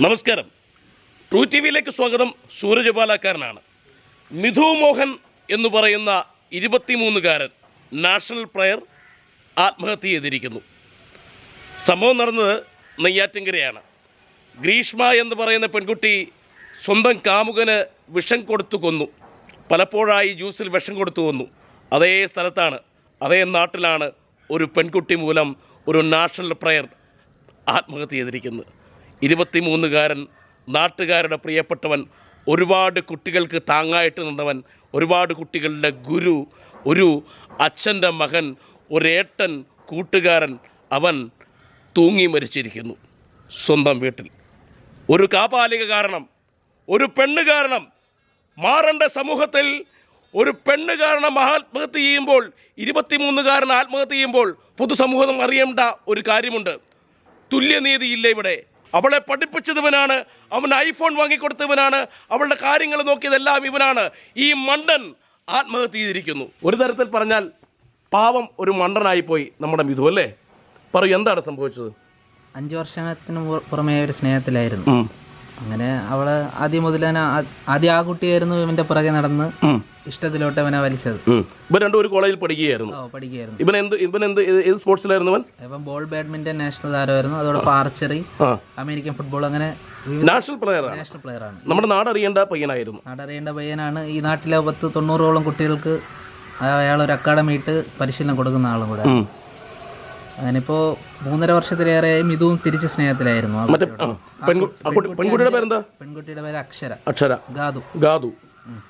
നമസ്കാരം. True T വിയിലേക്ക് സ്വാഗതം. സൂരജ് ബാലാക്കാരനാണ് മിഥു മോഹൻ എന്ന് പറയുന്ന ഇരുപത്തിമൂന്നുകാരൻ നാഷണൽ പ്ലെയർ ആത്മഹത്യ ചെയ്തിരിക്കുന്നു. സംഭവം നടന്നത് നെയ്യാറ്റിങ്കരയാണ് ഗ്രീഷ്മ എന്ന് പറയുന്ന പെൺകുട്ടി സ്വന്തം കാമുകന് വിഷം കൊടുത്തു കൊന്നു. പലപ്പോഴായി ജ്യൂസിൽ വിഷം കൊടുത്തു കൊന്നു. അതേ സ്ഥലത്താണ് അതേ നാട്ടിലാണ് ഒരു പെൺകുട്ടി മൂലം ഒരു നാഷണൽ പ്ലെയർ ആത്മഹത്യ ചെയ്തിരിക്കുന്നത്. ഇരുപത്തിമൂന്നുകാരൻ നാട്ടുകാരുടെ പ്രിയപ്പെട്ടവൻ ഒരുപാട് കുട്ടികൾക്ക് താങ്ങായിട്ട് നിന്നവൻ ഒരുപാട് കുട്ടികളുടെ ഗുരു ഒരു അച്ഛന്റെ മകൻ ഒരേട്ടൻ കൂട്ടുകാരൻ അവൻ തൂങ്ങി മരിച്ചിരിക്കുന്നു സ്വന്തം വീട്ടിൽ. ഒരു കാപാലിക കാരണം ഒരു പെണ്ണ് കാരണം. മാറേണ്ട സമൂഹത്തിൽ ഒരു പെണ്ണ് കാരണം ആത്മഹത്യ ചെയ്യുമ്പോൾ ഇരുപത്തിമൂന്നുകാരൻ ആത്മഹത്യ ചെയ്യുമ്പോൾ പൊതുസമൂഹം അറിയേണ്ട ഒരു കാര്യമുണ്ട്. തുല്യനീതിയില്ല ഇവിടെ. അവളെ പഠിപ്പിച്ചതുവനാണ് അവൻ ഐഫോൺ വാങ്ങിക്കൊടുത്തവനാണ് അവളുടെ കാര്യങ്ങൾ നോക്കിയതെല്ലാം ഇവനാണ്. ഈ മണ്ടൻ ആത്മഹത്യ ചെയ്തിരിക്കുന്നു. ഒരു തരത്തിൽ പറഞ്ഞാൽ പാവം ഒരു മണ്ടനായിപ്പോയി നമ്മുടെ മിഥു അല്ലേ? പറയൂ എന്താണ് സംഭവിച്ചത്? അഞ്ചു വർഷത്തിന് പുറമേ ഒരു സ്നേഹത്തിലായിരുന്നു. അങ്ങനെ അവൾ ആദ്യം മുതൽ തന്നെ ആദ്യം ആ കുട്ടിയായിരുന്നു ഇവന്റെ പുറകെ നടന്ന് ഇഷ്ടത്തിലോട്ട് അവനെ വലിച്ചത്. ഇവൻ രണ്ടും ഒരു കോളേജിൽ പഠിക്കുകയായിരുന്നു. പഠിക്കുകയായിരുന്നു. ഇവൻ എന്ത് ഇവൻ എന്ത് ഏത് സ്പോർട്സിലായിരുന്നു ഇവൻ? ബോൾ ബാഡ്മിന്റൺ നാഷണൽ താരമായിരുന്നു. അതോടൊപ്പം ആർച്ചറി അമേരിക്കൻ ഫുട്ബോൾ അങ്ങനെ നാഷണൽ പ്ലെയർ നാഷണൽ പ്ലെയർ ആണ്. നമ്മുടെ നാടറിയേണ്ട പയ്യനായിരുന്നു. നാടറിയേണ്ട പയ്യനാണ്. ഈ നാട്ടിലെ പത്ത് തൊണ്ണൂറോളം കുട്ടികൾക്ക് അയാൾ ഒരു അക്കാഡമി ഇട്ട് പരിശീലനം കൊടുക്കുന്ന ആളും കൂടെ. ഉം. അങ്ങനിപ്പോ മൂന്നര വർഷത്തിലേറെയായി മിതുവും തിരിച്ച് സ്നേഹത്തിലായിരുന്നു. പെൺകുട്ടിയുടെ പേരെന്താ? പെൺകുട്ടിയുടെ പേര് അക്ഷര. അക്ഷര. ഗാദു. ഗാദു.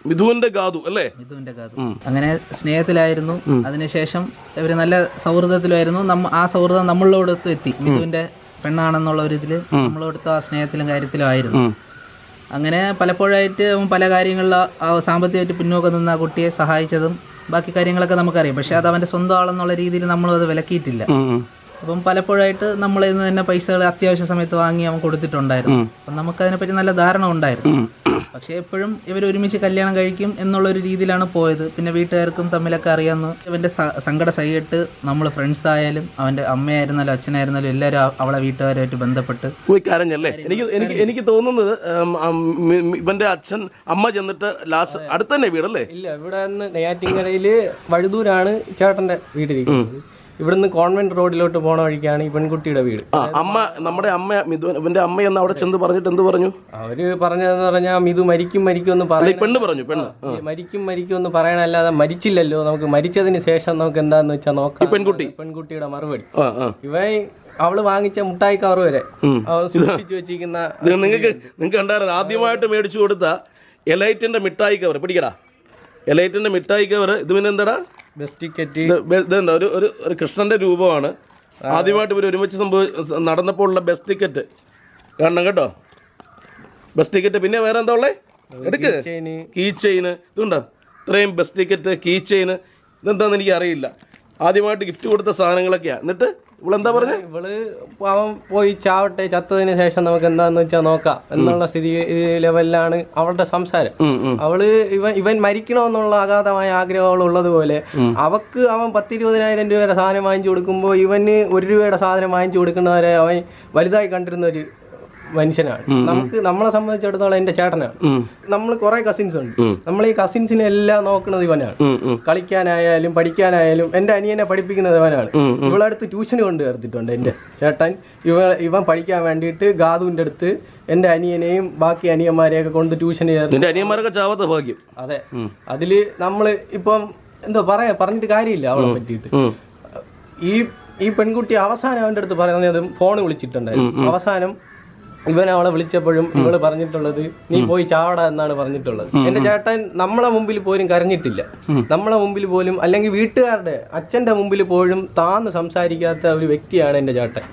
മിഥുവിന്റെ ഗാദു അല്ലേ? മിഥുവിന്റെ ഗാദു. അങ്ങനെ സ്നേഹത്തിലായിരുന്നു. അതിനുശേഷം ഇവർ നല്ല സൗഹൃദത്തിലായിരുന്നു. ആ സൗഹൃദം നമ്മളോട് എത്തി. മിഥുവിന്റെ പെണ്ണാണെന്നുള്ള ഒരു ഇതിൽ നമ്മളോടത്ത് ആ സ്നേഹത്തിലും കാര്യത്തിലും ആയിരുന്നു അങ്ങനെ പലപ്പോഴായിട്ട് പല ആ സാമ്പത്തികമായിട്ട് പിന്നോക്കം നിന്ന ആ കുട്ടിയെ സഹായിച്ചതും ബാക്കി കാര്യങ്ങളൊക്കെ നമുക്കറിയാം. പക്ഷെ അത് അവന്റെ സ്വന്തം ആളെന്നുള്ള രീതിയിൽ നമ്മൾ അത് വിലക്കിയിട്ടില്ല അപ്പം പലപ്പോഴായിട്ട് നമ്മൾ ഇന്ന് തന്നെ പൈസകൾ അത്യാവശ്യ സമയത്ത് വാങ്ങി അവൻ കൊടുത്തിട്ടുണ്ടായിരുന്നു. അപ്പം നമുക്കതിനെപ്പറ്റി നല്ല ധാരണ ഉണ്ടായിരുന്നു. പക്ഷേ എപ്പോഴും ഇവർ ഒരുമിച്ച് കല്യാണം കഴിക്കും എന്നുള്ള ഒരു രീതിയിലാണ് പോയത്. പിന്നെ വീട്ടുകാർക്കും തമ്മിലൊക്കെ അറിയാമെന്ന് ഇവന്റെ സങ്കട സഹിയിട്ട് നമ്മൾ ഫ്രണ്ട്സ് ആയാലും അവന്റെ അമ്മയായിരുന്നാലും അച്ഛനായിരുന്നാലും എല്ലാവരും അവളെ വീട്ടുകാരുമായിട്ട് ബന്ധപ്പെട്ട് പോയി കരഞ്ഞല്ലേ എനിക്ക് എനിക്ക് എനിക്ക് തോന്നുന്നത് ഇവന്റെ അച്ഛൻ അമ്മ ചെന്നിട്ട് ലാസ്റ്റ് അടുത്തന്നെ വീടല്ലേ? ഇല്ല ഇവിടെ നിന്ന് നെയ്യാറ്റിൻകരയിൽ വഴുതൂരാണ് ചേട്ടന്റെ വീട്ടിലിരിക്കുന്നത് ഇവിടുന്ന് കോൺവെന്റ് റോഡിലോട്ട് പോണ വഴിക്കാണ് ഈ പെൺകുട്ടിയുടെ വീട്. ആ അമ്മ നമ്മുടെ അമ്മ മിഥു ഇവന്റെ അമ്മ എന്ന് അവിടെ ചെന്ന് പറഞ്ഞിട്ട് എന്ത് പറഞ്ഞു? അവർ പറഞ്ഞതെന്ന് പറഞ്ഞാൽ മിഥു മരിക്കും മരിക്കും എന്ന് പറഞ്ഞു ഈ പെണ്ണ് പറഞ്ഞു പെണ്ണ്. മരിക്കും മരിക്കും എന്ന് പറയണല്ലാതെ മരിച്ചില്ലല്ലോ. നമുക്ക് മരിച്ചതിന് ശേഷം നമുക്ക് എന്താന്ന് വെച്ചാൽ നോക്കാം പെൺകുട്ടി? പെൺകുട്ടിയുടെ മറുപടി. ആ ആ. ഇവൻ അവൾ വാങ്ങിച്ച മുട്ടായി കവർ വരെ ഉം. സൂക്ഷിച്ചു വെച്ചിരിക്കുന്ന ഇത് നിങ്ങൾക്ക് നിങ്ങൾക്ക് കണ്ടായിരുന്നു ആദ്യമായിട്ട് മേടിച്ചു കൊടുത്ത എലൈറ്റിന്റെ മിഠായി കവർ. പിടിക്കടാ. എലൈറ്റിന്റെ മിഠായി കവർ. ഇത് പിന്നെ എന്താടാ? ബസ് ടിക്കറ്റ് ഇതെന്താ? ഒരു ഒരു കൃഷ്ണന്റെ രൂപമാണ്. ആദ്യമായിട്ട് ഇവർ ഒരുമിച്ച് സംഭവ നടന്നപ്പോൾ ഉള്ള ബസ് ടിക്കറ്റ് കാണണം കേട്ടോ. ബസ് ടിക്കറ്റ് പിന്നെ വേറെ എന്താ ഉള്ളേ? എടുക്ക്. കീ ചെയിന് ഇതുണ്ടോ? ഇത്രയും ബസ് ടിക്കറ്റ് കീ ചെയിന് ഇതെന്താന്ന് എനിക്ക് അറിയില്ല ആദ്യമായിട്ട് ഗിഫ്റ്റ് കൊടുത്ത സാധനങ്ങളൊക്കെയാണ് എന്നിട്ട് ഇവളെന്താ പറഞ്ഞ? ഇവൾ അവൻ പോയി ചാവട്ടെ ചത്തതിന് ശേഷം നമുക്ക് എന്താന്ന് വെച്ചാൽ നോക്കാം. എന്നുള്ള സ്ഥിതി ലെവലിലാണ് അവളുടെ സംസാരം. അവൾ ഇവൻ ഇവൻ മരിക്കണമെന്നുള്ള അഗാധമായ ആഗ്രഹം അവൾ ഉള്ളതുപോലെ അവക്ക് അവൻ പത്തിരുപതിനായിരം രൂപയുടെ സാധനം വാങ്ങിച്ചു കൊടുക്കുമ്പോൾ ഇവന് ഒരു രൂപയുടെ സാധനം വാങ്ങിച്ചു കൊടുക്കുന്നവരെ അവൻ വലുതായി കണ്ടിരുന്ന ഒരു മനുഷ്യനാണ്. നമുക്ക് നമ്മളെ സംബന്ധിച്ചിടത്തോളം എന്റെ ചേട്ടനാണ്. നമ്മൾ കുറെ കസിൻസ് ഉണ്ട്. നമ്മൾ ഈ കസിൻസിനെ എല്ലാം നോക്കുന്നത് ഇവനാണ്. കളിക്കാനായാലും പഠിക്കാനായാലും എന്റെ അനിയനെ പഠിപ്പിക്കുന്നത് ഇവനാണ്. ഇവളടുത്ത് ട്യൂഷന് കൊണ്ട് ചേർത്തിട്ടുണ്ട് എന്റെ ചേട്ടൻ. ഇവ ഇവൻ പഠിക്കാൻ വേണ്ടിയിട്ട് ഗാദുവിന്റെ അടുത്ത് എന്റെ അനിയനെയും ബാക്കി അനിയന്മാരെയൊക്കെ കൊണ്ട് ട്യൂഷൻ ചേർത്ത്. നിന്റെ അനിയന്മാരൊക്കെ ചാവാത്ത ഭാഗ്യം. അതെ. അതിൽ നമ്മൾ ഇപ്പം എന്തോ പറയാ പറഞ്ഞിട്ട് കാര്യമില്ല അവളെ പറ്റിയിട്ട്. ഈ ഈ പെൺകുട്ടി അവസാനം അവന്റെ അടുത്ത് പറയുന്നത് ഫോൺ വിളിച്ചിട്ടുണ്ടായിരുന്നു. അവസാനം ഇവൻ അവളെ വിളിച്ചപ്പോഴും ഇവൾ പറഞ്ഞിട്ടുള്ളത് നീ പോയി ചാവട എന്നാണ് പറഞ്ഞിട്ടുള്ളത്. എന്റെ ചേട്ടൻ നമ്മളെ മുമ്പിൽ പോലും കരഞ്ഞിട്ടില്ല. നമ്മളെ മുമ്പിൽ പോലും അല്ലെങ്കിൽ വീട്ടുകാരുടെ അച്ഛന്റെ മുമ്പിൽ പോലും താന്ന് സംസാരിക്കാത്ത ഒരു വ്യക്തിയാണ് എന്റെ ചേട്ടൻ.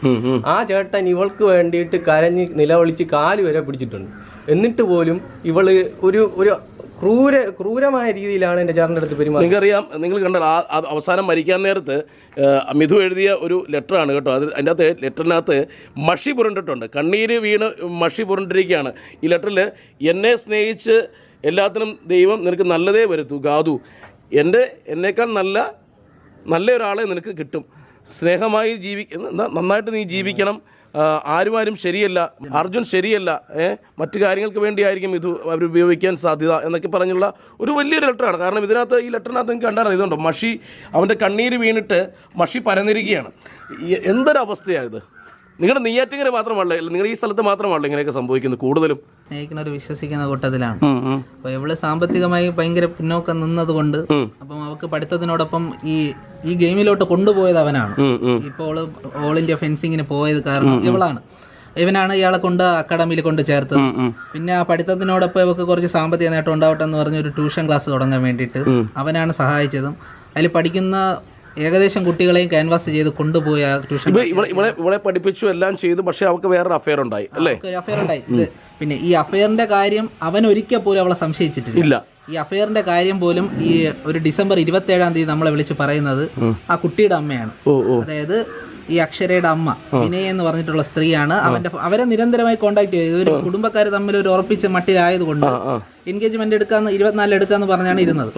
ആ ചേട്ടൻ ഇവൾക്ക് വേണ്ടിയിട്ട് കരഞ്ഞ് നിലവിളിച്ച് കാൽ വരെ പിടിച്ചിട്ടുണ്ട്. എന്നിട്ട് പോലും ഇവൾ ഒരു ഒരു ക്രൂര ക്രൂരമായ രീതിയിലാണ് എന്റെ ചേട്ടന്റെ അടുത്ത് പെരുമാറി നിങ്ങൾക്കറിയാം നിങ്ങൾ കണ്ടാൽ ആ അവസാനം മരിക്കാൻ നേരത്ത് മിഥു എഴുതിയ ഒരു ലെറ്ററാണ് കേട്ടോ. അത് അതിന്റെ അകത്ത് ലെറ്ററിനകത്ത് മഷി പുരണ്ടിട്ടുണ്ട്. കണ്ണീര് വീണ് മഷി പുരണ്ടിരിക്കുകയാണ്. ഈ ലെറ്ററിൽ എന്നെ സ്നേഹിച്ച് എല്ലാത്തിനും ദൈവം നിനക്ക് നല്ലതേ വരുത്തൂ ഗാതു എന്റെ എന്നേക്കാൾ നല്ല നല്ല ഒരാളെ നിനക്ക് കിട്ടും. സ്നേഹമായി ജീവിക്ക നന്നായിട്ട് നീ ജീവിക്കണം. ആ, ആരും ആരും ശരിയല്ല. അർജുൻ ശരിയല്ല. മറ്റു കാര്യങ്ങൾക്ക് വേണ്ടിയായിരിക്കും ഇത് അവർ ഉപയോഗിക്കാൻ സാധ്യത എന്നൊക്കെ പറഞ്ഞുള്ള ഒരു വലിയൊരു ലെറ്ററാണ് കാരണം ഇതിനകത്ത് ഈ ലെറ്ററിനകത്ത് നിങ്ങൾക്ക് കണ്ടാൽ ഇതുണ്ടോ? മഷി അവന്റെ കണ്ണീര് വീണിട്ട് മഷി പരന്നിരിക്കുകയാണ്. എന്തൊരവസ്ഥയാണ് ഇത്? നിങ്ങളുടെ നെയ്യാറ്റിങ്കര മാത്രമല്ല നിങ്ങളുടെ ഈ സ്ഥലത്ത് മാത്രമല്ല ഇങ്ങനെയൊക്കെ സംഭവിക്കുന്നത് കൂടുതലും സ്നേഹിക്കുന്നവർ വിശ്വസിക്കുന്ന കൂട്ടത്തിലാണ്. അപ്പൊ ഇവൾ സാമ്പത്തികമായി ഭയങ്കര പിന്നോക്കം നിന്നത് കൊണ്ട് ഉം. അപ്പം അവക്ക് പഠിത്തത്തിനോടൊപ്പം ഈ ഈ ഗെയിമിലോട്ട് കൊണ്ടുപോയത് അവനാണ്. ഇപ്പോൾ ഓൾ ഓൾ ഇന്ത്യ ഫെൻസിങ്ങിന് പോയത് കാരണം ഇവളാണ് ഇവനാണ് ഇയാളെ കൊണ്ട് അക്കാഡമിയിൽ കൊണ്ട് ചേർത്തത്. പിന്നെ ആ പഠിത്തത്തിനോടൊപ്പം ഇവർക്ക് കുറച്ച് സാമ്പത്തിക നേട്ടം ഉണ്ടാവട്ടെ എന്ന് പറഞ്ഞ ഒരു ട്യൂഷൻ ക്ലാസ് തുടങ്ങാൻ വേണ്ടിയിട്ട് അവനാണ് സഹായിച്ചതും അതിൽ പഠിക്കുന്ന ഏകദേശം കുട്ടികളെയും ക്യാൻവാസ് ചെയ്ത് കൊണ്ടുപോയ ആ ട്യൂഷൻ ഇവ ഇവളെ പഠിപ്പിച്ചു എല്ലാം ചെയ്തു പക്ഷെ അവൾക്ക് വേറൊരു അഫയർ ഉണ്ടായി അല്ലേ? അഫയർ ഉണ്ടായി. ഇത് പിന്നെ ഈ അഫയറിന്റെ കാര്യം അവൻ ഒരിക്കൽ പോലും അവളെ സംശയിച്ചിട്ടില്ല. ഈ അഫയറിന്റെ കാര്യം പോലും ഈ ഒരു ഡിസംബർ ഇരുപത്തി ഏഴാം തീയതി നമ്മളെ വിളിച്ച് പറയുന്നത് ആ കുട്ടിയുടെ അമ്മയാണ്. അതായത് ഈ അക്ഷരയുടെ അമ്മ വിനയ എന്ന് പറഞ്ഞിട്ടുള്ള സ്ത്രീയാണ്. അവന്റെ അവരെ നിരന്തരമായി കോണ്ടാക്ട് ചെയ്തത് ഒരു കുടുംബക്കാർ തമ്മിൽ ഒരു ഉറപ്പിച്ച മട്ടിലായതുകൊണ്ട് എൻഗേജ്മെന്റ് എടുക്കാന്ന് ഇരുപത്തിനാലിൽ എടുക്കാന്ന് പറഞ്ഞാണ് ഇരുന്നത്.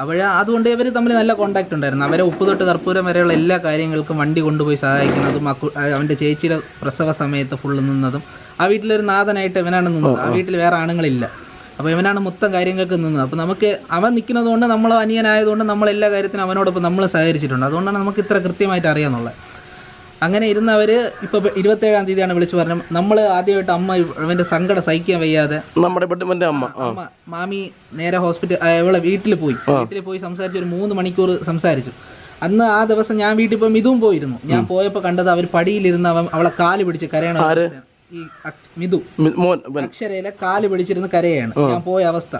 അപ്പോഴ അപ്പോൾ അതുകൊണ്ട് ഇവർ തമ്മിൽ നല്ല കോണ്ടാക്ട് ഉണ്ടായിരുന്നു. അവരെ ഉപ്പ് തൊട്ട് കർപ്പൂരം വരെയുള്ള എല്ലാ കാര്യങ്ങൾക്കും വണ്ടി കൊണ്ടുപോയി സഹായിക്കുന്നതും അവന്റെ ചേച്ചിയുടെ പ്രസവ സമയത്ത് ഫുള്ള് നിന്നതും ആ വീട്ടിലൊരു നാഥനായിട്ട് ഇവനാണ് നിന്നത്. ആ വീട്ടിൽ വേറെ ആണുങ്ങളില്ല. അപ്പോൾ ഇവനാണ് മൊത്തം കാര്യങ്ങൾക്ക് നിന്നത്. അപ്പോൾ നമുക്ക് അവൻ നിൽക്കുന്നതുകൊണ്ട് നമ്മൾ അനിയനായതുകൊണ്ട് നമ്മൾ എല്ലാ കാര്യത്തിനും അവനോടൊപ്പം നമ്മൾ സഹകരിച്ചിട്ടുണ്ട്. അതുകൊണ്ടാണ് നമുക്ക് ഇത്ര കൃത്യമായിട്ട് അറിയാന്നുള്ളത്. അങ്ങനെ ഇരുന്നവർ ഇപ്പോൾ ഇരുപത്തേഴാം തീയതിയാണ് വിളിച്ചു പറഞ്ഞത്. നമ്മൾ ആദ്യമായിട്ട് അമ്മ ഇവന്റെ സങ്കടം സഹിക്കാൻ വയ്യാതെ നമ്മുടെ ഇവന്റെ അമ്മ. അമ്മ മാമി നേരെ ഹോസ്പിറ്റൽ ഇവിടെ ഇവളെ വീട്ടിൽ പോയി. വീട്ടിൽ പോയി സംസാരിച്ച് ഒരു മൂന്ന് മണിക്കൂർ സംസാരിച്ചു. അന്ന് ആ ദിവസം ഞാൻ വീട്ടിൽ പോയി ഇതും പോയിരുന്നു. ഞാൻ പോയപ്പോൾ കണ്ടത് അവർ പടിയിലിരുന്ന് അവൻ അവളെ കാൽ പിടിച്ച് കരയണ. ഈ മിതു അക്ഷരയിലെ കാൽ പിടിച്ചിരുന്ന് കരയാണ്. ഞാൻ പോയ അവസ്ഥ.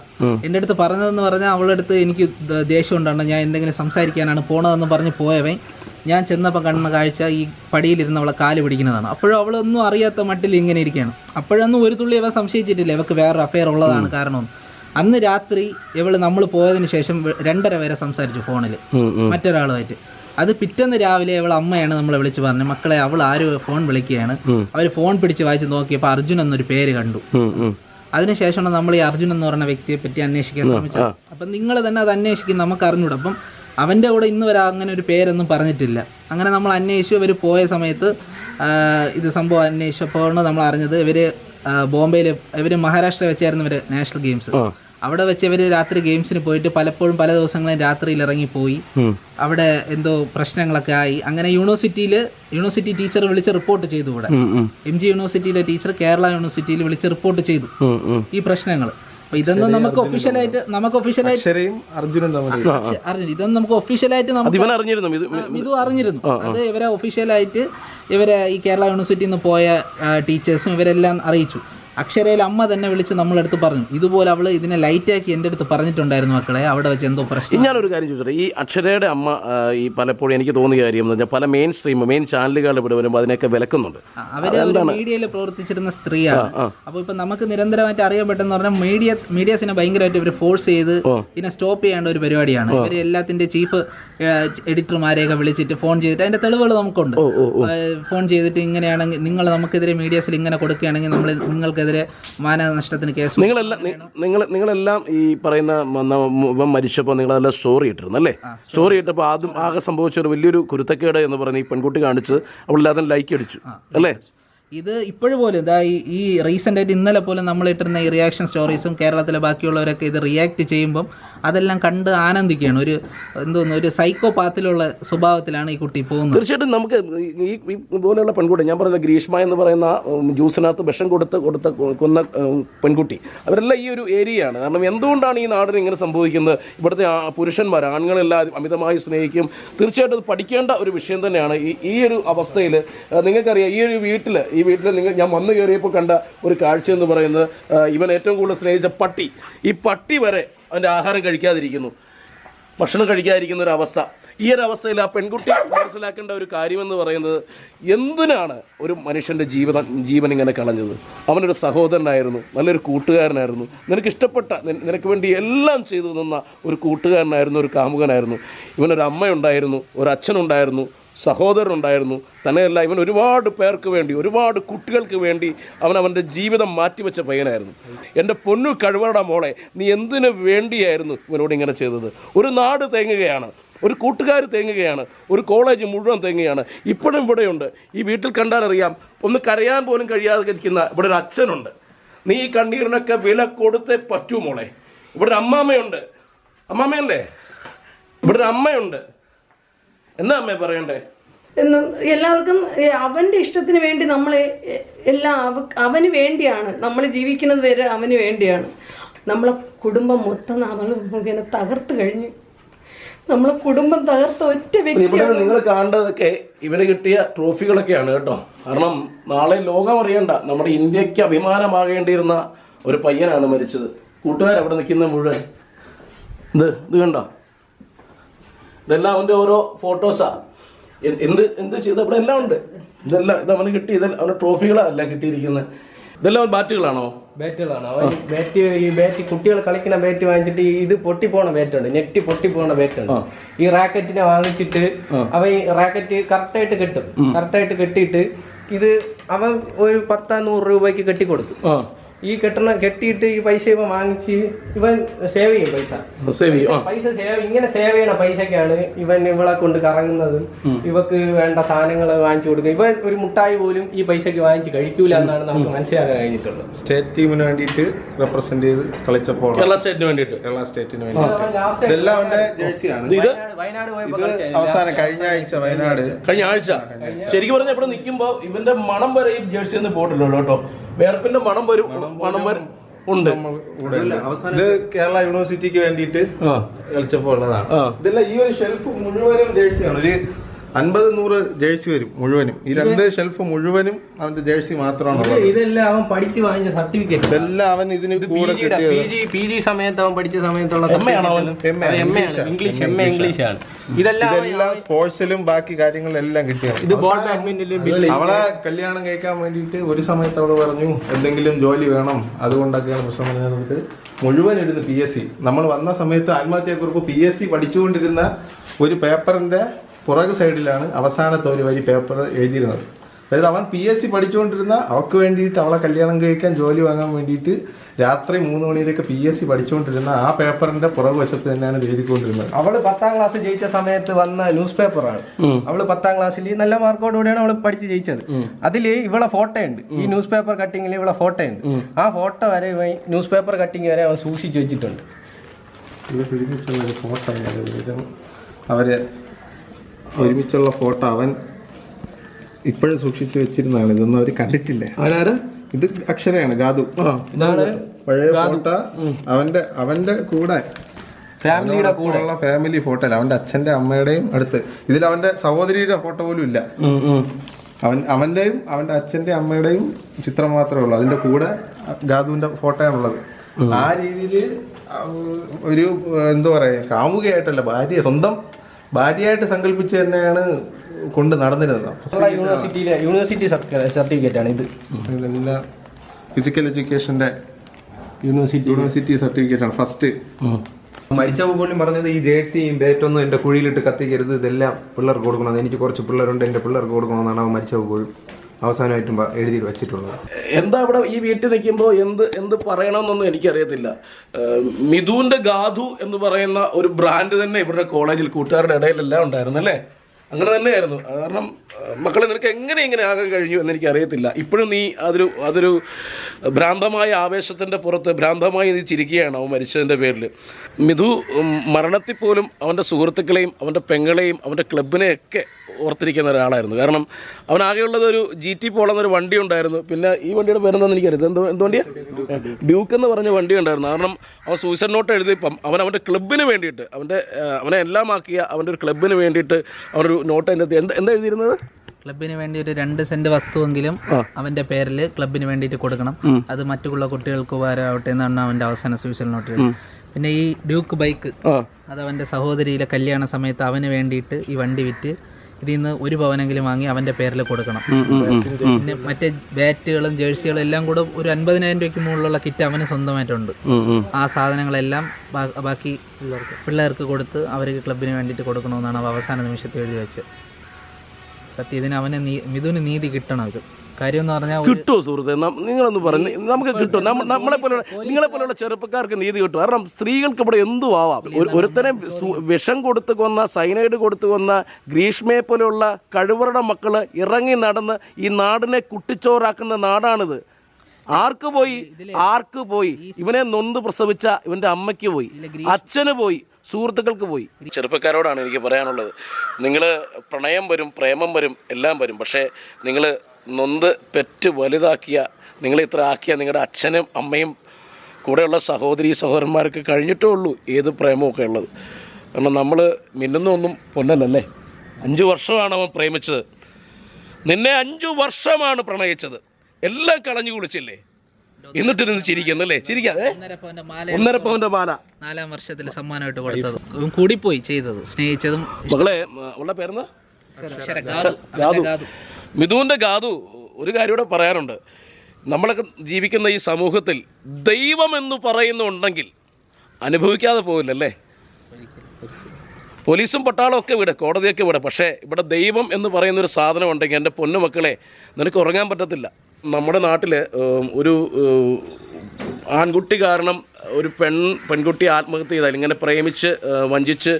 എന്റെ അടുത്ത് പറഞ്ഞതെന്ന് പറഞ്ഞാൽ അവളുടെ അടുത്ത് എനിക്ക് ദേഷ്യം ഉണ്ടാണ് ഞാൻ എന്തെങ്കിലും സംസാരിക്കാനാണ് പോണതെന്ന് പറഞ്ഞ് പോയവൻ. ഞാൻ ചെന്നപ്പോൾ കാണുന്ന കാഴ്ച ഈ പടിയിലിരുന്ന് അവളെ കാൽ പിടിക്കുന്നതാണ്. അപ്പോഴും അവളൊന്നും അറിയാത്ത മട്ടിൽ ഇങ്ങനെ ഇരിക്കുകയാണ്. അപ്പോഴൊന്നും ഒരു തുള്ളി ഇവ സംശയിച്ചിട്ടില്ല. ഇവക്ക് വേറെ അഫെയർ ഉള്ളതാണ് കാരണം അന്ന് രാത്രി ഇവൾ നമ്മൾ പോയതിന് ശേഷം രണ്ടര വരെ സംസാരിച്ചു ഫോണിൽ. മറ്റൊരാളുമായിട്ട്. അത് പിറ്റേന്ന് രാവിലെ അവൾ അമ്മയാണ് നമ്മളെ വിളിച്ച് പറഞ്ഞത് മക്കളെ അവൾ ആരും ഫോൺ വിളിക്കുകയാണ്? അവർ ഫോൺ പിടിച്ച് വായിച്ച് നോക്കിയപ്പോൾ അർജുൻ എന്നൊരു പേര് കണ്ടു. അതിനുശേഷമാണ് നമ്മൾ ഈ അർജുൻ എന്ന് പറയുന്ന വ്യക്തിയെ പറ്റി അന്വേഷിക്കാൻ ശ്രമിച്ചത്. അപ്പം നിങ്ങൾ തന്നെ അത് അന്വേഷിക്കും നമുക്ക് അറിഞ്ഞൂടും. അപ്പം അവന്റെ കൂടെ ഇന്ന് വരെ അങ്ങനെ ഒരു പേരൊന്നും പറഞ്ഞിട്ടില്ല. അങ്ങനെ നമ്മൾ അന്വേഷിച്ചു ഇവർ പോയ സമയത്ത് ഇത് സംഭവം അന്വേഷിച്ചപ്പോഴാണ് നമ്മൾ അറിഞ്ഞത് ഇവർ ബോംബെയിൽ ഇവർ മഹാരാഷ്ട്ര വെച്ചായിരുന്നു ഇവർ നാഷണൽ ഗെയിംസ്. അവിടെ വെച്ച് ഇവർ രാത്രി ഗെയിംസിന് പോയിട്ട് പലപ്പോഴും പല ദിവസങ്ങളും രാത്രിയിൽ ഇറങ്ങിപ്പോയി. അവിടെ എന്തോ പ്രശ്നങ്ങളൊക്കെ ആയി. അങ്ങനെ യൂണിവേഴ്സിറ്റിയിൽ യൂണിവേഴ്സിറ്റി ടീച്ചർ വിളിച്ച് റിപ്പോർട്ട് ചെയ്തു ഇവിടെ. എം ജി യൂണിവേഴ്സിറ്റിയിലെ ടീച്ചർ കേരള യൂണിവേഴ്സിറ്റിയിൽ വിളിച്ച് റിപ്പോർട്ട് ചെയ്തു. ഈ പ്രശ്നങ്ങൾ അപ്പൊ ഇതൊന്നും നമുക്ക് ഒഫീഷ്യലായിട്ട് നമുക്ക് ഒഫീഷ്യലായിട്ട് അക്ഷരയും അർജുനും തമ്മിൽ. അറിഞ്ഞില്ല ഇതൊന്നും നമുക്ക് ഒഫീഷ്യലായിട്ട് നമുക്ക് ഇവൻ അറിഞ്ഞിരുന്നു. ഇത് ഇത് അറിഞ്ഞിരുന്നു. അത് ഇവരെ ഒഫീഷ്യലായിട്ട് ഇവരെ ഈ കേരള യൂണിവേഴ്സിറ്റിന്ന് നിന്ന് പോയ ടീച്ചേഴ്സും ഇവരെല്ലാം അറിയിച്ചു. അക്ഷരയിൽ അമ്മ തന്നെ വിളിച്ച് നമ്മളെടുത്ത് പറഞ്ഞു. ഇതുപോലെ അവൾ ഇതിനെ ലൈറ്റാക്കി എന്റെ അടുത്ത് പറഞ്ഞിട്ടുണ്ടായിരുന്നു മക്കളെ. അവിടെ വെച്ച് എന്തോ പ്രശ്നം. ഞാനൊരു കാര്യം ചോദിച്ചോട്ടെ. ഈ അക്ഷരയുടെ അമ്മ ഈ പലപ്പോഴും എനിക്ക് തോന്നിയ കാര്യം എന്ന് പറഞ്ഞാൽ പല മെയിൻ സ്ട്രീം മെയിൻ ചാനലുകൾ ഇവിടെ വരുമ്പോൾ അതിനൊക്കെ വിലക്കുന്നുണ്ട്. അവർ മീഡിയയിൽ പ്രവർത്തിച്ചിരുന്ന സ്ത്രീയാണ്. അപ്പോൾ ഇപ്പൊ നമുക്ക് നിരന്തരമായിട്ട് അറിയാൻ പറ്റുന്ന പറഞ്ഞാൽ മീഡിയ മീഡിയസിനെ ഭയങ്കരമായിട്ട് ഇവർ ഫോഴ്സ് ചെയ്ത് ഇതിനെ സ്റ്റോപ്പ് ചെയ്യേണ്ട ഒരു പരിപാടിയാണ്. ഇവർ എല്ലാത്തിന്റെ ചീഫ് എഡിറ്റർമാരെയൊക്കെ വിളിച്ചിട്ട് ഫോൺ ചെയ്തിട്ട് അതിന്റെ തെളിവുകൾ നമുക്കുണ്ട്. ഫോൺ ചെയ്തിട്ട് ഇങ്ങനെയാണെങ്കിൽ നിങ്ങൾ നമുക്കെതിരെ മീഡിയസിൽ ഇങ്ങനെ കൊടുക്കുകയാണെങ്കിൽ നമ്മൾ നിങ്ങൾക്കെതിരെ മാനനഷ്ടത്തിന് കേസ് നിങ്ങളെല്ലാം നിങ്ങൾ നിങ്ങളെല്ലാം ഈ പറയുന്ന മരിച്ചപ്പോൾ നിങ്ങളെല്ലാം സ്റ്റോറി ഇട്ടിരുന്നു അല്ലേ? സ്റ്റോറി ഇട്ടപ്പോൾ ആദ്യം ആകെ സംഭവിച്ച ഒരു വലിയൊരു കുരുത്തക്കേട് എന്ന് പറയുന്ന ഈ പെൺകുട്ടി കാണിച്ച് അവളില്ലാതെ ലൈക്ക് അടിച്ചു അല്ലേ? ഇത് ഇപ്പോഴും പോലും ഇതാ ഈ റീസെന്റ് ഇന്നലെ പോലും നമ്മൾ ഇട്ടിരുന്ന ഈ റിയാക്ഷൻ സ്റ്റോറീസും കേരളത്തിലെ ബാക്കിയുള്ളവരൊക്കെ ഇത് റിയാക്ട് ചെയ്യുമ്പം അതെല്ലാം കണ്ട് ആനന്ദിക്കുകയാണ്. ഒരു എന്തോന്ന് ഒരു സൈക്കോ പാത്തിലുള്ള സ്വഭാവത്തിലാണ് ഈ കുട്ടി പോകുന്നത്. തീർച്ചയായിട്ടും നമുക്ക് ഈ ഇതുപോലെയുള്ള പോലെയുള്ള പെൺകുട്ടി ഞാൻ പറഞ്ഞ ഗ്രീഷ്മ എന്ന് പറയുന്ന ജ്യൂസിനകത്ത് വിഷം കൊടുത്ത് കൊടുത്ത കൊന്ന പെൺകുട്ടി അവരെല്ലാം ഈ ഒരു ഏരിയയാണ്. കാരണം എന്തുകൊണ്ടാണ് ഈ നാടിന് ഇങ്ങനെ സംഭവിക്കുന്നത്? ഇവിടുത്തെ പുരുഷന്മാർ ആണുങ്ങളെല്ലാം അമിതമായി സ്നേഹിക്കും. തീർച്ചയായിട്ടും പഠിക്കേണ്ട ഒരു വിഷയം തന്നെയാണ്. ഈ ഈ ഒരു അവസ്ഥയിൽ നിങ്ങൾക്കറിയാം ഈ ഒരു വീട്ടിൽ ഈ വീട്ടിൽ നിങ്ങൾ ഞാൻ വന്നു കയറിയപ്പോൾ കണ്ട ഒരു കാഴ്ച എന്ന് പറയുന്നത് ഇവൻ ഏറ്റവും കൂടുതൽ സ്നേഹിച്ച പട്ടി. ഈ പട്ടി വരെ അവന്റെ ആഹാരം കഴിക്കാതിരിക്കുന്നു. ഭക്ഷണം കഴിക്കാതിരിക്കുന്ന ഒരു അവസ്ഥ. ഈ ഒരു അവസ്ഥയിൽ ആ പെൺകുട്ടി മനസ്സിലാക്കേണ്ട ഒരു കാര്യമെന്ന് പറയുന്നത് എന്തിനാണ് ഒരു മനുഷ്യന്റെ ജീവിതം ജീവൻ ഇങ്ങനെ കളഞ്ഞത്? അവനൊരു സഹോദരനായിരുന്നു നല്ലൊരു കൂട്ടുകാരനായിരുന്നു. നിനക്ക് ഇഷ്ടപ്പെട്ട നിനക്ക് വേണ്ടി എല്ലാം ചെയ്തു നിന്ന ഒരു കൂട്ടുകാരനായിരുന്നു ഒരു കാമുകനായിരുന്നു. ഇവനൊരു അമ്മയുണ്ടായിരുന്നു ഒരു അച്ഛനുണ്ടായിരുന്നു സഹോദരനുണ്ടായിരുന്നു. തന്നെയല്ല ഇവൻ ഒരുപാട് പേർക്ക് വേണ്ടി ഒരുപാട് കുട്ടികൾക്ക് വേണ്ടി അവൻ അവന്റെ ജീവിതം മാറ്റിവെച്ച പയ്യനായിരുന്നു. എന്റെ പൊന്നു കഴിവറട മോളെ നീ എന്തിനു വേണ്ടിയായിരുന്നു ഇവനോട് ഇങ്ങനെ ചെയ്തത്? ഒരു നാട് തേങ്ങുകയാണ് ഒരു കൂട്ടുകാർ തേങ്ങുകയാണ് ഒരു കോളേജ് മുഴുവൻ തേങ്ങുകയാണ്. ഇപ്പോഴും ഇവിടെയുണ്ട്. ഈ വീട്ടിൽ കണ്ടാൽ അറിയാം ഒന്ന് കരയാൻ പോലും കഴിയാതെ ഇരിക്കുന്ന ഇവിടെ ഒരു അച്ഛനുണ്ട്. നീ ഈ കണ്ണീരിനൊക്കെ വില കൊടുത്തേ പറ്റൂ മോളെ. ഇവിടെ ഒരു അമ്മാമ്മയുണ്ട് അമ്മാമ്മയല്ലേ ഇവിടെ ഒരു അമ്മയുണ്ട്. എന്താ അമ്മേ പറയണ്ടേ? എന്ന് എല്ലാവർക്കും അവന്റെ ഇഷ്ടത്തിന് വേണ്ടി നമ്മൾ എല്ലാം അവ- അവന് വേണ്ടിയാണ്. നമ്മൾ ജീവിക്കുന്നത് വരെ അവന് വേണ്ടിയാണ്. നമ്മളെ കുടുംബം മൊത്തം നമ്മൾ ഇങ്ങനെ തകർത്ത് കഴിഞ്ഞു. നമ്മളെ കുടുംബം തകർത്ത ഒറ്റ വ്യക്തി നിങ്ങൾ കാണേണ്ടതൊക്കെ ഇവന് കിട്ടിയ ട്രോഫികളൊക്കെയാണ് കേട്ടോ. കാരണം നാളെ ലോകം അറിയണ്ട നമ്മുടെ ഇന്ത്യയ്ക്ക് അഭിമാനമാകേണ്ടിയിരുന്ന ഒരു പയ്യനാണ് മരിച്ചത്. കൂട്ടുകാരവിടെ നിൽക്കുന്ന മുഴുവൻ. ഇത് ഇത് കണ്ടോ? ഇതെല്ലാം അവന്റെ ഓരോ ഫോട്ടോസാ എന്ത് എന്ത് ചെയ്ത ഇവിടെ എല്ലാം ഉണ്ട്. ഇതെല്ലാം ഇത് അവന് കിട്ടി ഇതെല്ലാം അവന് ട്രോഫികളല്ല കിട്ടിയിരിക്കുന്നത് ഇതെല്ലാം ബാറ്റുകളാണോ ബാറ്റുകളാണ് അവൻ ബാറ്റ് ഈ ബാറ്റ് കുട്ടികൾ കളിക്കുന്ന ബാറ്റ് വാങ്ങിച്ചിട്ട് ഇത് പൊട്ടി പോണ ബാറ്റുണ്ട് നെറ്റ് പൊട്ടി പോണ ബാറ്റുണ്ട് ഈ റാക്കറ്റിനെ വാങ്ങിച്ചിട്ട് അവൻ ഈ റാക്കറ്റ് കറക്റ്റായിട്ട് കെട്ടും. കറക്റ്റ് ആയിട്ട് കെട്ടിയിട്ട് ഇത് അവൻ ഒരു പത്താ നൂറ് രൂപയ്ക്ക് കെട്ടി കൊടുക്കും ആ. ഈ കെട്ടണ കെട്ടിയിട്ട് ഈ പൈസ ഇവൻ വാങ്ങിച്ച് ഇവൻ സേവ് ചെയ്യും പൈസ. സേവ് പൈസ സേവ് ഇങ്ങനെ സേവ് ചെയ്യണ പൈസക്കാണ് ഇവൻ ഇവളെ കൊണ്ട് കറങ്ങുന്നത് ഇവക്ക് വേണ്ട സാധനങ്ങൾ വാങ്ങിച്ചു കൊടുക്കുക. ഇവൻ ഒരു മുട്ടായി പോലും ഈ പൈസക്ക് വാങ്ങിച്ച് കഴിക്കൂല എന്നാണ് നമുക്ക് മനസ്സിലാക്കാൻ കഴിഞ്ഞിട്ടുള്ളത്. സ്റ്റേറ്റ് ടീമിന് വേണ്ടിയിട്ട് റെപ്രസെന്റ് ചെയ്ത് കളിച്ചപ്പോൾ കേരള സ്റ്റേറ്റിന് വേണ്ടിയിട്ട്. കേരള സ്റ്റേറ്റിന് വേണ്ടിയിട്ട്. ഇതെല്ലാം അവന്റെ ജേഴ്സിയാണ് ഇത് വയനാട് അവസാനം കഴിഞ്ഞ ആഴ്ച വയനാട്. കഴിഞ്ഞ ആഴ്ച. ശരിക്കും പറഞ്ഞാൽ ഇവിടെ നിൽക്കുമ്പോൾ ഇവന്റെ മണം വരെ ഈ ജേഴ്സി ഒന്നും പോയിട്ടില്ലല്ലോ കേട്ടോ. വേർപ്പിന്റെ മണം വരും മണം വരും. ഉണ്ട്. ഇത് കേരള യൂണിവേഴ്സിറ്റിക്ക് വേണ്ടിയിട്ട് കളിച്ചപ്പോ കളിച്ചപ്പോൾ ഉള്ളതാണ് ഇതെല്ലാം ഈ ഒരു ഷെൽഫ് മുഴുവനും ജേഴ്സിയാണ് ഒരു അൻപത് നൂറ് ജേഴ്സി വരും മുഴുവനും. ഈ രണ്ട് ഷെൽഫ് മുഴുവനും അവന്റെ ജേഴ്സി മാത്രമാണ് ഇതെല്ലാം അവൻ പഠിച്ചു വാങ്ങിച്ച സർട്ടിഫിക്കറ്റ് ഇതെല്ലാം അവൻ ഇതിന് കൂടെ പി ജി സമയത്ത് അവൻ പഠിച്ച സമയത്തുള്ള ഇംഗ്ലീഷ് എം എ ഇംഗ്ലീഷ് ആണ്. ഇതെല്ലാം ഇതെല്ലാം സ്പോർട്സിലും ബാക്കി കാര്യങ്ങളിലെല്ലാം കിട്ടിയത് ഇത് ബോൾ ബാഡ്മിന്റണിലും അവളെ കല്യാണം കഴിക്കാൻ വേണ്ടിയിട്ട് ഒരു സമയത്ത് അവൾ പറഞ്ഞു എന്തെങ്കിലും ജോലി വേണം. അതുകൊണ്ടൊക്കെയാണ് പ്രശ്നം പറഞ്ഞത്. മുഴുവൻ ഇരുന്ന് പി എസ് സി നമ്മൾ വന്ന സമയത്ത് ആത്മഹത്യാക്കുറിപ്പ് പി എസ് സി പഠിച്ചുകൊണ്ടിരുന്ന ഒരു പേപ്പറിന്റെ പുറകു സൈഡിലാണ് അവസാനത്തെ ഒരു വരി പേപ്പർ എഴുതിയിരുന്നത്. അതായത് അവൻ പി എസ് സി പഠിച്ചുകൊണ്ടിരുന്ന അവൾക്ക് വേണ്ടിയിട്ട് അവളെ കല്യാണം കഴിക്കാൻ ജോലി വാങ്ങാൻ വേണ്ടിയിട്ട് രാത്രി മൂന്ന് മണിയിലേക്ക് പി എസ് സി പഠിച്ചുകൊണ്ടിരുന്ന ആ പേപ്പറിന്റെ പുറകുവശത്ത് തന്നെയാണ് എഴുതിക്കൊണ്ടിരുന്നത്. അവൾ പത്താം ക്ലാസ് ജയിച്ച സമയത്ത് വന്ന ന്യൂസ് പേപ്പറാണ് അവൾ പത്താം ക്ലാസ്സിൽ നല്ല മാർക്കോടുകൂടിയാണ് അവൾ പഠിച്ച് ജയിച്ചത്. അതിൽ ഇവളെ ഫോട്ടോ ഉണ്ട്. ഈ ന്യൂസ് പേപ്പർ കട്ടിങ്ങിൽ ഇവളെ ഫോട്ടോ ഉണ്ട്. ആ ഫോട്ടോ വരെ ന്യൂസ് പേപ്പർ കട്ടിങ് വരെ അവൻ സൂക്ഷിച്ചു വെച്ചിട്ടുണ്ട്. അവർ ഒരുമിച്ചുള്ള ഫോട്ടോ അവൻ ഇപ്പോഴും സൂക്ഷിച്ചു വെച്ചിരുന്നാണ് ഇതൊന്നും അവർ കണ്ടിട്ടില്ല. ആരാര് ഇത് അക്ഷരയാണ് ജാതു ഇതാണ് പഴയ ഫോട്ടോ അവന്റെ അവന്റെ കൂടെ. ഫാമിലിയുടെ കൂടെ. ഉള്ള ഫാമിലി ഫോട്ടോ അല്ല. അവന്റെ അച്ഛന്റെ അമ്മയുടെയും അടുത്ത്. ഇതിൽ അവന്റെ സഹോദരിയുടെ ഫോട്ടോ പോലും ഇല്ല. അവൻ അവന്റെയും അവന്റെ അച്ഛന്റെ അമ്മയുടെയും ചിത്രം മാത്രമേ ഉള്ളൂ. അതിന്റെ കൂടെ ജാതുവിന്റെ ഫോട്ടോയാണുള്ളത് ആ രീതിയിൽ ഒരു എന്താ പറയാ കാമുകയായിട്ടല്ല ഭാര്യ സ്വന്തം ഭാര്യയായിട്ട് സങ്കല്പിച്ച് തന്നെയാണ് കൊണ്ട് നടന്നിരുന്നത്. യൂണിവേഴ്സിറ്റിയിലെ യൂണിവേഴ്സിറ്റി സർട്ടിഫിക്കറ്റ് ആണ് ഇത്. ഇതെല്ലാം ഫിസിക്കൽ എഡ്യൂക്കേഷന്റെ യൂണിവേഴ്സിറ്റി. യൂണിവേഴ്സിറ്റി സർട്ടിഫിക്കറ്റ് ആണ് ഫസ്റ്റ് മരിച്ചപ്പോൾ പോലും പറഞ്ഞത് ഈ ജേഴ്സിയും ഒന്നും എന്റെ കുഴിയിലിട്ട് കത്തിക്കരുത് ഇതെല്ലാം പിള്ളേർക്ക് കൊടുക്കണം. എനിക്ക് കുറച്ച് പിള്ളേരുണ്ട് എന്റെ പിള്ളേർക്ക് കൊടുക്കണമെന്നാണ് അവൻ മരിച്ചപ്പോൾ പോലും. അവസാനമായിട്ടും എഴുതി വെച്ചിട്ടുള്ളത്. എന്താ ഇവിടെ ഈ വീട്ടിൽ നിൽക്കുമ്പോൾ എന്ത് എന്ത് പറയണമെന്നൊന്നും എനിക്കറിയത്തില്ല. മിഥുവിന്റെ ഗാധു എന്ന് പറയുന്ന ഒരു ബ്രാൻഡ് തന്നെ ഇവരുടെ കോളേജിൽ കൂട്ടുകാരുടെ ഇടയിലെല്ലാം ഉണ്ടായിരുന്നു അല്ലേ? അങ്ങനെ തന്നെയായിരുന്നു. കാരണം മക്കളെ നിനക്ക് എങ്ങനെ ഇങ്ങനെ ആകാൻ കഴിഞ്ഞു എന്ന് എനിക്കറിയത്തില്ല. ഇപ്പോഴും നീ അതൊരു അതൊരു ഭ്രാന്തമായ ആവേശത്തിന്റെ പുറത്ത് ഭ്രാന്തമായി നീ ചിരിക്കുകയാണ് അവൻ മരിച്ചതിന്റെ പേരിൽ. മിഥു മരണത്തിൽ പോലും അവന്റെ സുഹൃത്തുക്കളെയും അവന്റെ പെങ്ങളെയും അവന്റെ ക്ലബിനെയൊക്കെ ഓർത്തിരിക്കുന്ന ഒരാളായിരുന്നു. കാരണം അവനാകെയുള്ളത് ഒരു ജി ടി പോളെന്നൊരു വണ്ടി ഉണ്ടായിരുന്നു. പിന്നെ ഈ വണ്ടിയുടെ പേരെന്താണെന്ന് എനിക്കറിയാം എന്തോ എന്ത് വണ്ടിയാണ് ഡ്യൂക്ക് എന്ന് പറഞ്ഞ വണ്ടി ഉണ്ടായിരുന്നു. കാരണം അവൻ സൂസൈഡ് നോട്ട് എഴുതിയപ്പം അവൻ അവന്റെ ക്ലബിന് വേണ്ടിയിട്ട് അവന്റെ അവനെ എല്ലാം ആക്കിയ അവന്റെ ഒരു ക്ലബിന് വേണ്ടിയിട്ട് അവനൊരു നോട്ട് അതിന്റെ എന്താ എന്താ എഴുതിയിരുന്നത്? ക്ലബിന് വേണ്ടി ഒരു രണ്ട് സെന്റ് വസ്തുവെങ്കിലും അവന്റെ പേരിൽ ക്ലബിന് വേണ്ടിയിട്ട് കൊടുക്കണം. അത് മറ്റുള്ള കുട്ടികൾക്ക് ഉപകാരമാവട്ടെ എന്നാണ് അവന്റെ അവസാന സൂസൈഡ് നോട്ട് പിന്നെ ഈ ഡ്യൂക്ക് ബൈക്ക് അത് അവന്റെ സഹോദരിയിലെ കല്യാണ സമയത്ത് അവന് വേണ്ടിയിട്ട് ഈ വണ്ടി വിറ്റ് ഇതിൽ നിന്ന് ഒരു പവനെങ്കിലും വാങ്ങി അവന്റെ പേരിൽ കൊടുക്കണം. പിന്നെ മറ്റേ ബാറ്റുകളും ജേഴ്സികളും എല്ലാം കൂടെ ഒരു അൻപതിനായിരം രൂപയ്ക്ക് മുകളിലുള്ള കിറ്റ് അവന് സ്വന്തമായിട്ടുണ്ട്. ആ സാധനങ്ങളെല്ലാം ബാക്കി പിള്ളേർക്ക് കൊടുത്ത് അവർക്ക് ക്ലബിന് വേണ്ടിയിട്ട് കൊടുക്കണമെന്നാണ് അവ അവസാന നിമിഷത്തിൽ എഴുതി വെച്ചത്. സത്യം ഇതിന് അവന് മിഥുന് നീതി കിട്ടണം ഇത് കാര്യം എന്ന് പറഞ്ഞാൽ കിട്ടുമോ സുഹൃത്തെ നിങ്ങളൊന്ന് പറഞ്ഞു നമുക്ക് കിട്ടും. നമ്മളെ പോലെയുള്ള നിങ്ങളെ പോലെയുള്ള ചെറുപ്പക്കാർക്ക് നീതി കിട്ടും. കാരണം സ്ത്രീകൾക്ക് ഇവിടെ എന്തും ആവാം. ഒരുത്തരം ഒരുത്തനെ വിഷം കൊടുത്തു കൊന്ന സൈനൈഡ് കൊടുത്തു കൊന്ന ഗ്രീഷ്മയെ പോലെയുള്ള കഴിവറുടെ മക്കൾ ഇറങ്ങി നടന്ന് ഈ നാടിനെ കുട്ടിച്ചോറാക്കുന്ന നാടാണിത്. ആർക്ക് പോയി? ആർക്ക് പോയി? ഇവനെ നൊന്ത് പ്രസവിച്ച ഇവന്റെ അമ്മയ്ക്ക് പോയി. അച്ഛന് പോയി. സുഹൃത്തുക്കൾക്ക് പോയി. ചെറുപ്പക്കാരോടാണ് എനിക്ക് പറയാനുള്ളത്. നിങ്ങൾ പ്രണയം വരും പ്രേമം വരും എല്ലാം വരും. പക്ഷേ നിങ്ങൾ നൊന്ത് പെറ്റ് വലുതാക്കിയ നിങ്ങളെ ഇത്ര ആക്കിയ നിങ്ങളുടെ അച്ഛനും അമ്മയും കൂടെയുള്ള സഹോദരി സഹോദരന്മാർക്ക് കഴിഞ്ഞിട്ടേ ഉള്ളൂ ഏത് പ്രേമമൊക്കെ ഉള്ളത്. കാരണം നമ്മൾ മിന്നുന്നൊന്നും പൊന്നല്ലേ പൊന്നല്ലല്ലേ? അഞ്ച് വർഷമാണ് അവൻ പ്രേമിച്ചത്. നിന്നെ അഞ്ചു വർഷമാണ് പ്രണയിച്ചത്. എല്ലാം കളഞ്ഞു കുളിച്ചില്ലേ? എന്നിട്ടിരുന്ന് ചിരിക്കുന്നല്ലേ ചിരിക്കാതെ? ഒന്നര പവന്റെ മാല നാലാം വർഷത്തിൽ സമ്മാനമായിട്ട് കൊടുത്തത്. കൂടിപ്പോയി ചെയ്തത്. സ്നേഹിച്ചതും മകളെ അവളുടെ പേരെന്താ? മിഥുവിന്റെ മിഥുവിന്റെ ഒരു കാര്യം കൂടെ പറയാനുണ്ട്. നമ്മളൊക്കെ ജീവിക്കുന്ന ഈ സമൂഹത്തിൽ ദൈവം എന്ന് പറയുന്നുണ്ടെങ്കിൽ അനുഭവിക്കാതെ പോവില്ലല്ലേ? പോലീസും പട്ടാളം ഒക്കെ ഇവിടെ കോടതിയൊക്കെ ഇവിടെ. പക്ഷേ ഇവിടെ ദൈവം എന്ന് പറയുന്ന ഒരു സാധനം ഉണ്ടെങ്കിൽ എന്റെ പൊന്നുമക്കളെ നിനക്ക് ഉറങ്ങാൻ പറ്റത്തില്ല. നമ്മുടെ നാട്ടിൽ ഒരു ആൺകുട്ടി കാരണം ഒരു പെൺ പെൺകുട്ടി ആത്മഹത്യ ചെയ്താൽ ഇങ്ങനെ പ്രേമിച്ച് വഞ്ചിച്ച്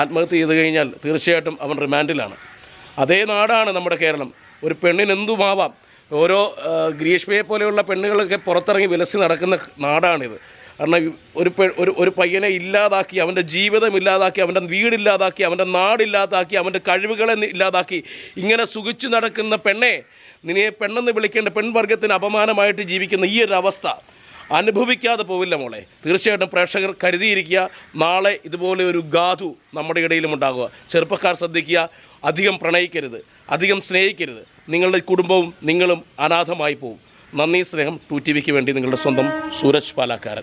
ആത്മഹത്യ ചെയ്ത് കഴിഞ്ഞാൽ തീർച്ചയായിട്ടും അവൻ റിമാൻഡിലാണ്. അതേ നാടാണ് നമ്മുടെ കേരളം. ഒരു പെണ്ണിന് എന്തുമാവാം? ഓരോ ഗ്രീഷ്മയെ പോലെയുള്ള പെണ്ണുകളൊക്കെ പുറത്തിറങ്ങി വിലസി നടക്കുന്ന നാടാണിത്. കാരണം ഒരു ഒരു ഒരു പയ്യനെ ഇല്ലാതാക്കി അവന്റെ ജീവിതം ഇല്ലാതാക്കി അവന്റെ വീടില്ലാതാക്കി അവന്റെ നാടില്ലാതാക്കി അവന്റെ കഴിവുകളെ ഇല്ലാതാക്കി ഇങ്ങനെ സുഖിച്ചു നടക്കുന്ന പെണ്ണെ നിന്നെ പെണ്ണെന്ന് വിളിക്കേണ്ട പെൺവർഗത്തിന് അപമാനമായിട്ട് ജീവിക്കുന്ന ഈ ഒരു അവസ്ഥ അനുഭവിക്കാതെ പോവില്ല മോളെ. തീർച്ചയായിട്ടും പ്രേക്ഷകർ കരുതിയിരിക്കുക നാളെ ഇതുപോലെ ഒരു ഗാഥു നമ്മുടെ ഇടയിലും ഉണ്ടാകുക. ചെറുപ്പക്കാർ ശ്രദ്ധിക്കുക അധികം പ്രണയിക്കരുത് അധികം സ്നേഹിക്കരുത്. നിങ്ങളുടെ കുടുംബവും നിങ്ങളും അനാഥമായി പോവും. നന്ദി സ്നേഹം ടു ടി വിക്ക് വേണ്ടി നിങ്ങളുടെ സ്വന്തം സൂരജ് പാലാക്കാരൻ.